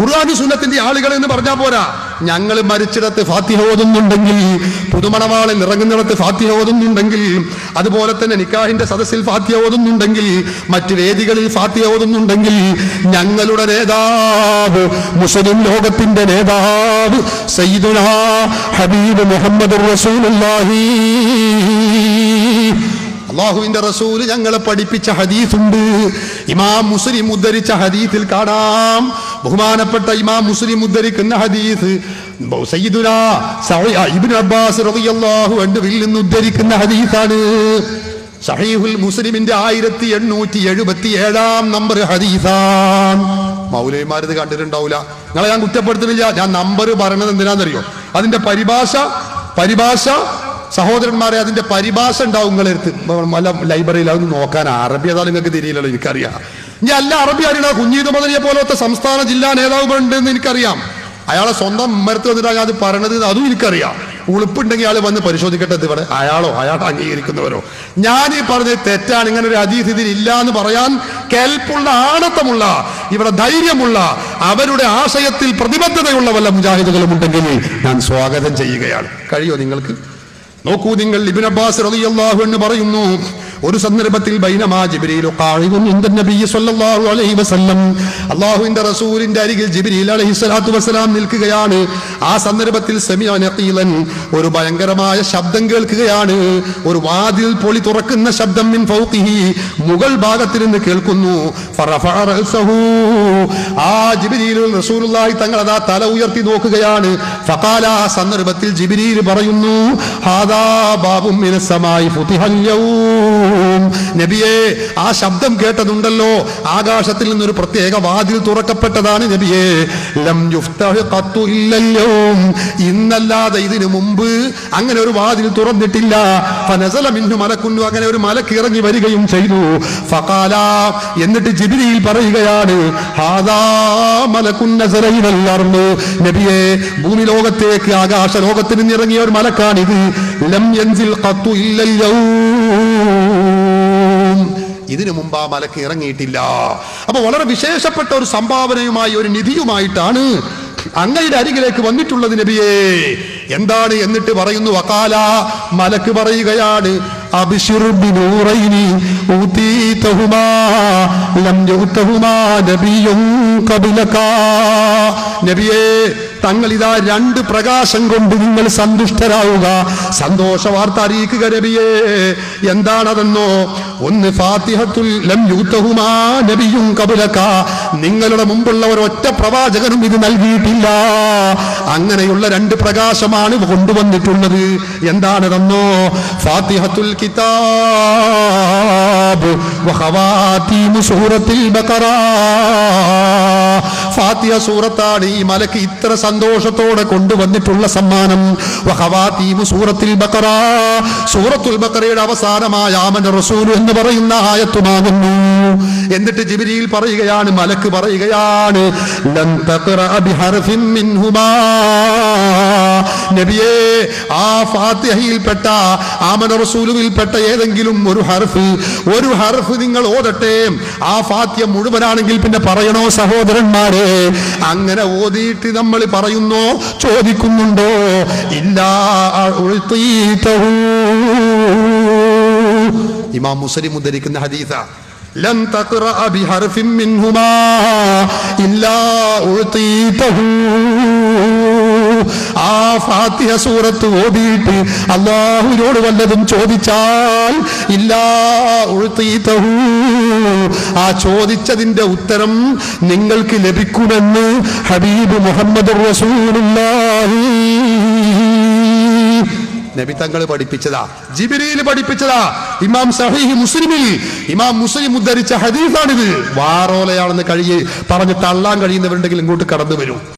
ഖുർആാനു സുന്നത്തിന്റെ ആളുകൾ എന്ന് പറഞ്ഞാൽ പോരാ. ഞങ്ങൾ മരിച്ചിടത്ത് ഫാത്തിഹ ഓതുന്നുണ്ടെങ്കിൽ പുതുമണവാളൻ ഇറങ്ങുന്നിടത്ത് ഫാത്തിഹ ഓതുന്നുണ്ടെങ്കിൽ അതുപോലെ തന്നെ നിക്കാഹിന്റെ സദസ്സിൽ ഫാത്തിഹ ഓതുന്നുണ്ടെങ്കിൽ മറ്റു വേദികളിൽ ഫാത്തിഹ ഓതുന്നുണ്ടെങ്കിൽ ഞങ്ങളുടെ നേതാവ് മുസ്ലിം ലോകത്തിന്റെ നേതാവ് ഹബീബ് മുഹമ്മദ് റസൂലുള്ളാഹി. അള്ളാഹുവിന്റെ റസൂൽ ഞങ്ങളെ പഠിപ്പിച്ച ഹദീസ് ഉണ്ട് ഇമാം മുസ്ലിം ഉദ്ധരിച്ച ഹദീസിൽ കാണാം. ബഹുമാനപ്പെട്ട ഇമാം മുസ്ലിം ഉദ്ധരിക്കുന്ന ഹദീസ്. സയ്യിദുനാ ഇബ്നു അബ്ബാസ് റളിയല്ലാഹു അൻഹുവിൽ നിന്ന് ഉദ്ധരിക്കുന്ന ഹദീസാണ്. സഹീഹുൽ മുസ്ലിമിന്റെ ആയിരത്തി എണ്ണൂറ്റി എഴുപത്തി ഏഴാം നമ്പർ ഹദീസാൻ മൗലവിമാരിത് കണ്ടിട്ടുണ്ടാവില്ല നിങ്ങളെ ഞാൻ കുറ്റപ്പെടുത്തുന്നില്ല. ഞാൻ നമ്പർ പറഞ്ഞത് എന്തിനാണെന്നറിയോ? അതിന്റെ പരിഭാഷ പരിഭാഷ സഹോദരന്മാരെ അതിന്റെ പരിഭാഷ ഉണ്ടാവും നിങ്ങളെടുത്ത് വല്ല ലൈബ്രറിയിൽ അതൊന്ന് നോക്കാൻ അറബി അതാ നിങ്ങൾക്ക് തിരിയില്ലല്ലോ എനിക്കറിയാം. ഇനി അല്ല അറബി അറിയണ കുഞ്ഞീത് മുതലിയെ പോലത്തെ സംസ്ഥാന ജില്ലാ നേതാവ് ഉണ്ടെന്ന് എനിക്കറിയാം. അയാളെ സ്വന്തം മരത്ത് വന്നിട്ടാണ് അത് പറയണത് അതും എനിക്കറിയാം. ഉളുപ്പുണ്ടെങ്കിൽ അയാൾ വന്ന് പരിശോധിക്കട്ടെ ഇവിടെ അയാളോ അയാൾ അംഗീകരിക്കുന്നവരോ? ഞാൻ ഈ പറഞ്ഞ തെറ്റാണ്. ഇങ്ങനെ ഒരു അതീത് ഇല്ല എന്ന് പറയാൻ കേൾപ്പുള്ള ആണത്തമുള്ള ഇവിടെ ധൈര്യമുള്ള അവരുടെ ആശയത്തിൽ പ്രതിബദ്ധതയുള്ള വല്ല മുജാഹിദുകളും ഉണ്ടെങ്കിൽ ഞാൻ സ്വാഗതം ചെയ്യുകയാണ്. കഴിയോ നിങ്ങൾക്ക്? നോക്കൂ നിങ്ങൾ ഇബിൻ അബ്ബാസ് റളിയല്ലാഹു എന്ന് പറയുന്നു ഒരു സന്ദർഭത്തിൽ ബൈനമാ വസല്ലം. അല്ലാഹുവിന്റെ റസൂലിന്റെ അരികിൽ ജിബ്രീൽ അലൈഹി സ്വലാത്തു വസ്സലാം നിൽക്കുകയാണ്. ആ സന്ദർഭത്തിൽ നഖീലൻ ഒരു ഭയങ്കരമായ ശബ്ദം കേൾക്കുകയാണ്. ഒരു വാതിൽ പൊളി തുറക്കുന്ന ശബ്ദം മിൻ ഫൗഖിഹി മുകൾ ഭാഗത്തിൽ നിന്ന് കേൾക്കുന്നു ആ ജിബ്രീൽ റസൂലുള്ളാഹി തങ്ങൾ അതാ തല ഉയർത്തി നോക്കുകയാണ്. ഫഖാല ആ സന്ദർഭത്തിൽ ജിബ്രീൽ പറയുന്നു ഹാദാ ബാബും മിനസമായി ഫുതിഹൽ യൗം. നബിയെ ആ ശബ്ദം കേട്ടതുണ്ടല്ലോ. ആകാശത്തിൽ നിന്നൊരു പ്രത്യേക വാതിൽ തുറക്കപ്പെട്ടതാണ് നബിയെ. ലം കത്തു യൗം ഇന്നല്ലാതെ ഇതിനു മുമ്പ് അങ്ങനെ ഒരു വാതിൽ തുറന്നിട്ടില്ല. ഫനസല മിന്നു മലക്കുന്നു. അങ്ങനെ ഒരു മലക്ക് ഇറങ്ങി വരികയും ചെയ്തു. ഫകാല എന്നിട്ട് ജിബ്രീൽ പറയുകയാണ് നബിയെ ഭൂമി ലോകത്തേക്ക് ആകാശ ലോകത്തിന് ഇറങ്ങിയ ഒരു മലക്കാണിത്. ലം യൻസിൽ ഖത്തു ഇല്ലല്ലോ ഇതിനു മുമ്പ് ആ മലക്ക് ഇറങ്ങിയിട്ടില്ല. അപ്പൊ വളരെ വിശേഷപ്പെട്ട ഒരു സംഭാവനയുമായി ഒരു നിധിയുമായിട്ടാണ് അങ്ങയുടെ അരികിലേക്ക് വന്നിട്ടുള്ളത് നബിയേ. എന്താണ് എന്നിട്ട് പറയുന്നു? വക്കാല മലക്ക് പറയുകയാണ് ലം യുതഹുമാ ഖബലക നബിയേ തങ്ങൾ ഇതാ രണ്ട് പ്രകാശം കൊണ്ട് നിങ്ങൾ സന്തുഷ്ടരാവുക. സന്തോഷ വാർത്ത അറിയിക്കുക നബിയേ. എന്താണതെന്നോ? ഒന്ന് ഫാത്തിഹത്തുൽ ലം യൂത്തഹുമാ നബിയും കബുലക്ക നിങ്ങളുടെ മുമ്പുള്ള ഒരൊറ്റ പ്രവാചകനും ഇത് നൽകിയിട്ടില്ല. അങ്ങനെയുള്ള രണ്ട് പ്രകാശമാണ് കൊണ്ടുവന്നിട്ടുള്ളത്. എന്താണ് തന്നോ? ഫാത്തിഹത്തുൽ കിതാബ് ഫാത്തിഹ സൂറത്താണ് ഈ മലക്ക് ഇത്ര സന്തോഷത്തോടെ കൊണ്ടുവന്നിട്ടുള്ള സമ്മാനം. സൂറത്തിൽ ബഖറ സൂറത്തുൽ ബഖറയുടെ അവസാനമായ ആമൻ എന്ന് പറയുന്ന ആയത്തുമാകുന്നു. എന്നിട്ട് ജിബിരിയിൽ പറയുകയാണ് മലക്ക് പറയുകയാണ് ലൻ തഖറ ബിഹർഫിൻ മിൻഹുമാ. നബിയേ ആ ഫാത്തിഹയിൽപ്പെട്ട ആമന റസൂലുവിൽപ്പെട്ട ഏതെങ്കിലും ഒരു ഹർഫ് ഒരു ഹർഫ് നിങ്ങൾ ഓതട്ടെ. ആ ഫാത്യം മുഴുവനാണെങ്കിൽ പിന്നെ പറയണോ സഹോദരന്മാരെ? അങ്ങനെ ഓതിയിട്ട് നമ്മൾ പറയുന്നോ? ചോദിക്കുന്നുണ്ടോ? ഇല്ല ഇമാം മുസ്ലിം ഉദ്ധരിക്കുന്ന ഹദീസ ലൻ തഖറഅ ബിഹർഫിൻ മിൻഹുമാ ഇല്ലാ ഉഴ്തീതഹു ആ ഫാത്തിഹ സൂറത്ത് ഓതിയിട്ട് അള്ളാഹുവിനോട് വല്ലതും ചോദിച്ചാൽ ഇല്ലാ ഉഴ്തീതഹു ആ ചോദിച്ചതിന്റെ ഉത്തരം നിങ്ങൾക്ക് ലഭിക്കുമെന്ന് ഹബീബ് മുഹമ്മദ് റസൂലുള്ളാഹി. നബി തങ്ങൾ പഠിപ്പിച്ചതാ ജിബിരിയിൽ പഠിപ്പിച്ചതാ ഇമാം സഹീഹ് മുസ്ലിമിൽ ഇമാം മുസ്ലിം ഉദ്ധരിച്ച ഹദീസാണിത്. വാറോലയാണെന്ന് കഴിയെ പറഞ്ഞ് തള്ളാൻ കഴിയുന്നവരുണ്ടെങ്കിൽ ഇങ്ങോട്ട് കടന്നു വരും.